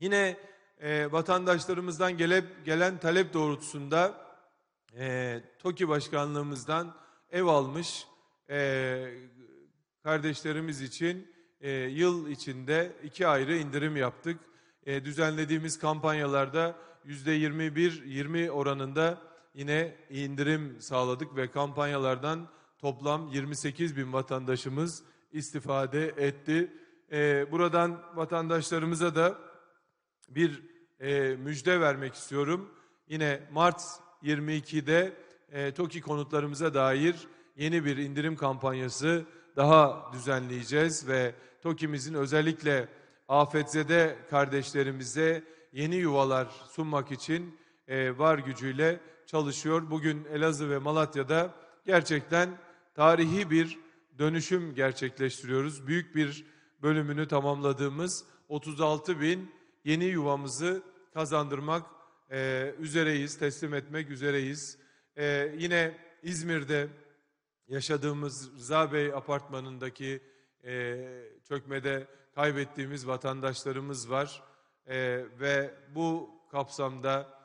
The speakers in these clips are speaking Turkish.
Yine e, vatandaşlarımızdan gelip, gelen talep doğrultusunda e, TOKİ Başkanlığımızdan ev almış e, kardeşlerimiz için e, yıl içinde iki ayrı indirim yaptık. E, düzenlediğimiz kampanyalarda yüzde 21-20 oranında yine indirim sağladık ve kampanyalardan toplam 28 bin vatandaşımız istifade etti. E, buradan vatandaşlarımıza da bir e, müjde vermek istiyorum. Yine Mart 22'de e, TOKİ konutlarımıza dair yeni bir indirim kampanyası daha düzenleyeceğiz ve TOKİ'mizin özellikle afetzede kardeşlerimize yeni yuvalar sunmak için e, var gücüyle çalışıyor. Bugün Elazığ ve Malatya'da gerçekten tarihi bir dönüşüm gerçekleştiriyoruz. Büyük bir bölümünü tamamladığımız 36 bin yeni yuvamızı kazandırmak e, üzereyiz, teslim etmek üzereyiz. E, yine İzmir'de yaşadığımız Rıza Bey apartmanındaki e, çökmede kaybettiğimiz vatandaşlarımız var. E, ve bu kapsamda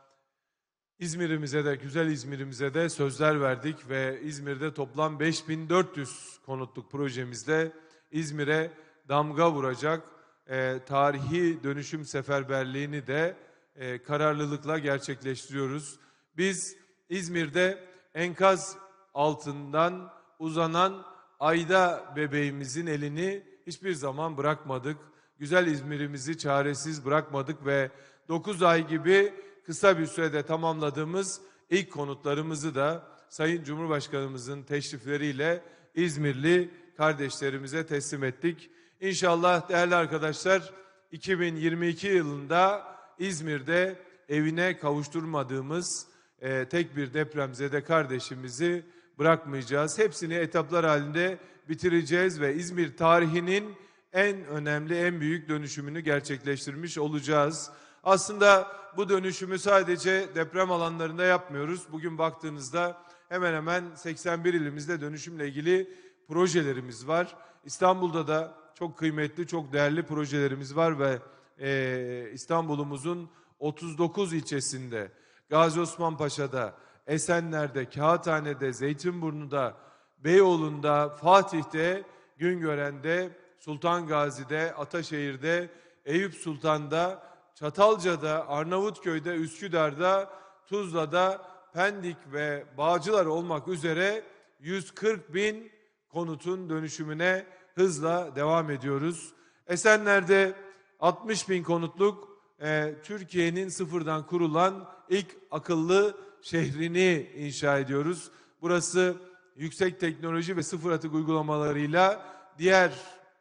İzmir'imize de, güzel İzmir'imize de sözler verdik ve İzmir'de toplam 5400 konutluk projemizde İzmir'e damga vuracak e, tarihi dönüşüm seferberliğini de e, kararlılıkla gerçekleştiriyoruz. Biz İzmir'de enkaz altından uzanan Ayda bebeğimizin elini hiçbir zaman bırakmadık. Güzel İzmir'imizi çaresiz bırakmadık ve 9 ay gibi kısa bir sürede tamamladığımız ilk konutlarımızı da Sayın Cumhurbaşkanımızın teşrifleriyle İzmirli kardeşlerimize teslim ettik. İnşallah değerli arkadaşlar 2022 yılında İzmir'de evine kavuşturmadığımız e, tek bir depremzede kardeşimizi bırakmayacağız. Hepsini etaplar halinde bitireceğiz ve İzmir tarihinin en önemli, en büyük dönüşümünü gerçekleştirmiş olacağız. Aslında bu dönüşümü sadece deprem alanlarında yapmıyoruz. Bugün baktığınızda hemen hemen 81 ilimizde dönüşümle ilgili projelerimiz var. İstanbul'da da çok kıymetli, çok değerli projelerimiz var ve e, İstanbul'umuzun 39 ilçesinde, Gazi Osman Paşa'da, Esenler'de, Kağıthane'de, Zeytinburnu'da, Beyoğlu'nda, Fatih'te, Güngören'de, Sultan Gazi'de, Ataşehir'de, Eyüp Sultan'da, Çatalca'da, Arnavutköy'de, Üsküdar'da, Tuzla'da, Pendik ve Bağcılar olmak üzere 140 bin konutun dönüşümüne hızla devam ediyoruz. Esenler'de 60 bin konutluk e, Türkiye'nin sıfırdan kurulan ilk akıllı şehrini inşa ediyoruz. Burası yüksek teknoloji ve sıfır atık uygulamalarıyla diğer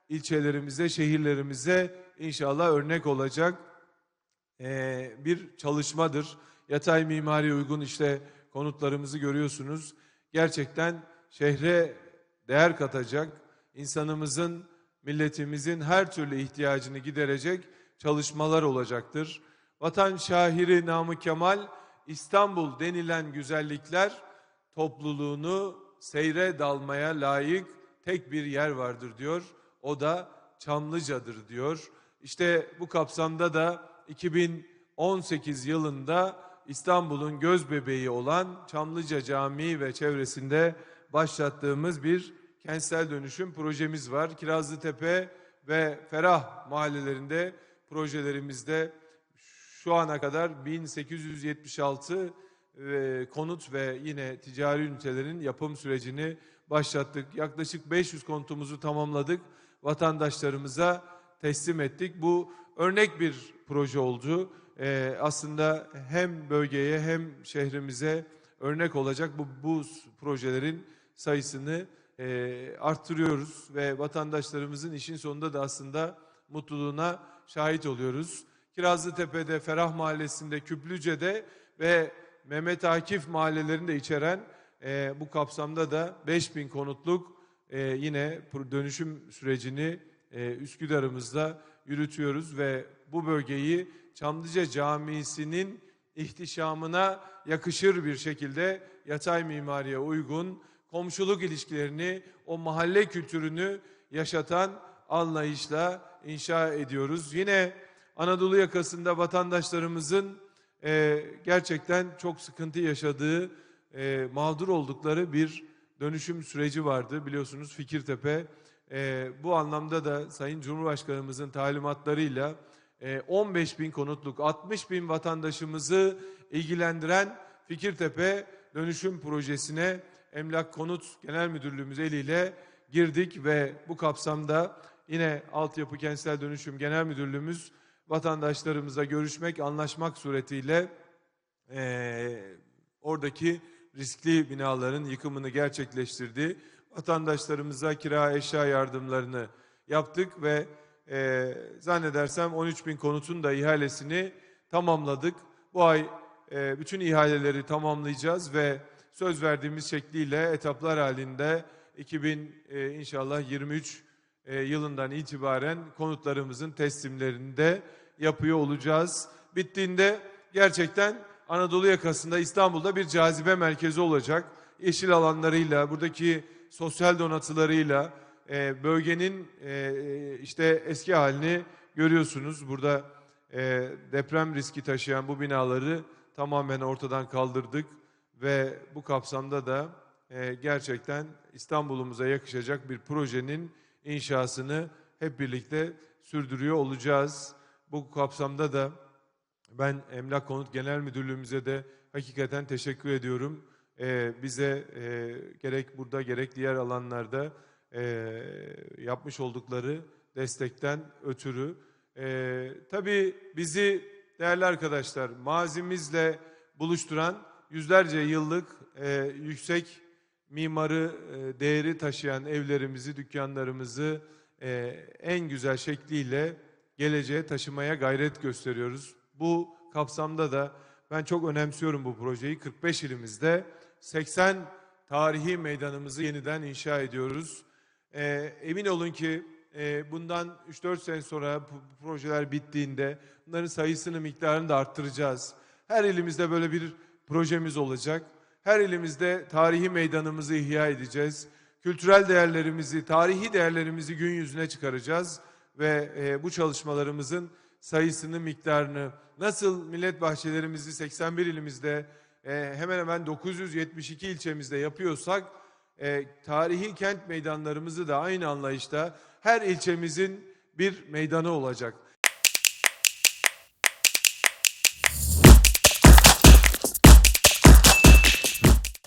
ilçelerimize, şehirlerimize inşallah örnek olacak e, bir çalışmadır. Yatay mimari uygun işte konutlarımızı görüyorsunuz. Gerçekten şehre değer katacak, insanımızın, milletimizin her türlü ihtiyacını giderecek çalışmalar olacaktır. Vatan şahiri Namık Kemal İstanbul denilen güzellikler topluluğunu seyre dalmaya layık tek bir yer vardır diyor. O da Çamlıca'dır diyor. İşte bu kapsamda da 2018 yılında İstanbul'un göz bebeği olan Çamlıca Camii ve çevresinde başlattığımız bir kentsel dönüşüm projemiz var. Kirazlıtepe ve Ferah mahallelerinde projelerimizde şu ana kadar 1876 e, konut ve yine ticari ünitelerin yapım sürecini başlattık. Yaklaşık 500 konutumuzu tamamladık. Vatandaşlarımıza teslim ettik. Bu örnek bir proje oldu. Ee, aslında hem bölgeye hem şehrimize örnek olacak bu, bu projelerin sayısını e, arttırıyoruz ve vatandaşlarımızın işin sonunda da aslında mutluluğuna şahit oluyoruz. Kirazlıtepe'de, Ferah Mahallesi'nde, Küplüce'de ve Mehmet Akif mahallelerinde de içeren e, bu kapsamda da 5000 konutluk e, yine dönüşüm sürecini e, Üsküdar'ımızda yürütüyoruz ve bu bölgeyi Çamlıca Camisi'nin ihtişamına yakışır bir şekilde yatay mimariye uygun komşuluk ilişkilerini, o mahalle kültürünü yaşatan anlayışla inşa ediyoruz. Yine Anadolu yakasında vatandaşlarımızın e, gerçekten çok sıkıntı yaşadığı, e, mağdur oldukları bir dönüşüm süreci vardı. Biliyorsunuz Fikirtepe e, bu anlamda da Sayın Cumhurbaşkanımızın talimatlarıyla e, 15 bin konutluk 60 bin vatandaşımızı ilgilendiren Fikirtepe dönüşüm projesine Emlak Konut Genel Müdürlüğümüz eliyle girdik ve bu kapsamda yine Altyapı Kentsel Dönüşüm Genel Müdürlüğümüz vatandaşlarımıza görüşmek, anlaşmak suretiyle eee, oradaki riskli binaların yıkımını gerçekleştirdi. Vatandaşlarımıza kira eşya yardımlarını yaptık ve eee, zannedersem 13 bin konutun da ihalesini tamamladık. Bu ay eee, bütün ihaleleri tamamlayacağız ve söz verdiğimiz şekliyle etaplar halinde 2000 eee, inşallah 23 e, yılından itibaren konutlarımızın teslimlerini de yapıyor olacağız. Bittiğinde gerçekten Anadolu yakasında İstanbul'da bir cazibe merkezi olacak. Yeşil alanlarıyla, buradaki sosyal donatılarıyla e, bölgenin e, işte eski halini görüyorsunuz. Burada e, deprem riski taşıyan bu binaları tamamen ortadan kaldırdık ve bu kapsamda da e, gerçekten İstanbul'umuza yakışacak bir projenin inşasını hep birlikte sürdürüyor olacağız. Bu kapsamda da ben Emlak Konut Genel Müdürlüğümüze de hakikaten teşekkür ediyorum. Ee, bize e, gerek burada gerek diğer alanlarda e, yapmış oldukları destekten ötürü. E, tabii bizi değerli arkadaşlar mazimizle buluşturan yüzlerce yıllık e, yüksek mimarı e, değeri taşıyan evlerimizi, dükkanlarımızı e, en güzel şekliyle geleceğe taşımaya gayret gösteriyoruz. Bu kapsamda da ben çok önemsiyorum bu projeyi. 45 ilimizde 80 tarihi meydanımızı yeniden inşa ediyoruz. E, emin olun ki e, bundan 3-4 sene sonra bu, projeler bittiğinde bunların sayısını, miktarını da arttıracağız. Her ilimizde böyle bir projemiz olacak. Her ilimizde tarihi meydanımızı ihya edeceğiz. Kültürel değerlerimizi, tarihi değerlerimizi gün yüzüne çıkaracağız ve e, bu çalışmalarımızın sayısını, miktarını nasıl millet bahçelerimizi 81 ilimizde e, hemen hemen 972 ilçemizde yapıyorsak e, tarihi kent meydanlarımızı da aynı anlayışta her ilçemizin bir meydanı olacak.